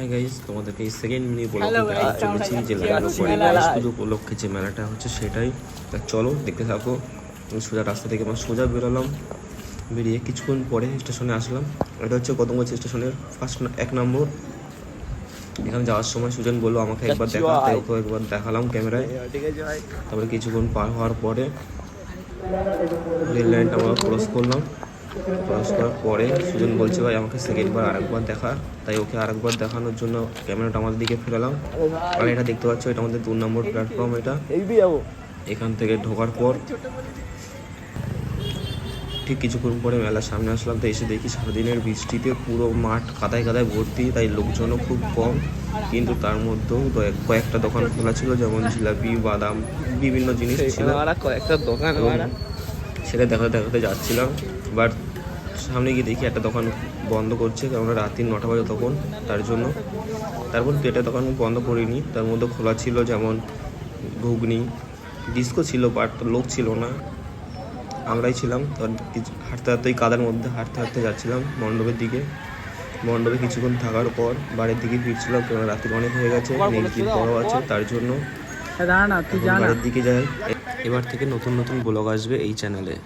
Guys তোমাদেরকে এই second mini বলে চলেছি যে যাচ্ছি পরে মেলায়। পুজো উপলক্ষে যে মেলাটা হচ্ছে সেটাই। তা চলো দেখতে থাকো। আমি সোজা রাস্তা থেকে আমার সোজা বেরোলাম। বেরিয়ে কিছুক্ষণ পরে স্টেশনে আসলাম। এটা হচ্ছে কদমগঞ্জ স্টেশনের ফার্স্ট এক নম্বর। এখানে যাওয়ার সময় সুজন বলল আমাকে একবার দেখা। তাই। ওকে একবার দেখালাম ক্যামেরায়। তারপরে কিছুক্ষণ পার হওয়ার পরে রেল লাইনটা আমরা ক্রস করলাম। ক্রস করার পরে সুজন বলছে ভাই আমাকে সেকেন্ডবার আরেকবার দেখা। তাই ওকে আরেকবার দেখানোর জন্য ক্যামেরাটা আমাদের দিকে ফেরালাম। আর এটা দেখতে পাচ্ছ এটা আমাদের দু নম্বর প্ল্যাটফর্ম এটা। এখান থেকে ঢোকার পর ঠিক কিছুক্ষণ পরে মেলার সামনে আসলাম তো এসে দেখি সারাদিনের বৃষ্টিতে পুরো মাঠ কাদায় কাদায় ভর্তি তাই লোকজনও খুব কম। কিন্তু তার মধ্যেও কয়েক- কয়েকটা দোকান খোলা ছিল যেমন জিলাপি বাদাম বিভিন্ন জিনিস ছিল। কয়েকটা দোকান সেটা দেখাতে দেখাতে যাচ্ছিলাম। বাট সামনে গিয়ে দেখি একটা দোকান বন্ধ করছে কারণ রাত্রি নটা বাজে তখন তার জন্য। তারপর পেটে দোকান বন্ধ করিনি তার মধ্যে খোলা ছিল যেমন ঘুগনি ডিস্কো ছিল বাট লোক ছিল না। আমরাই ছিলাম তো কিছু- হাঁটতে হাঁটতে ওই কাদার মধ্যে হাঁটতে হাঁটতে যাচ্ছিলাম মণ্ডপের দিকে। মণ্ডপে কিছুক্ষণ থাকার পর বাড়ির দিকে ফিরছিলাম কারণ রাত্রি অনেক হয়ে গেছে দিন বড় আছে তার জন্য। বাড়ির দিকে যাই। এবার থেকে নতুন নতুন ব্লগ আসবে এই চ্যানেলে।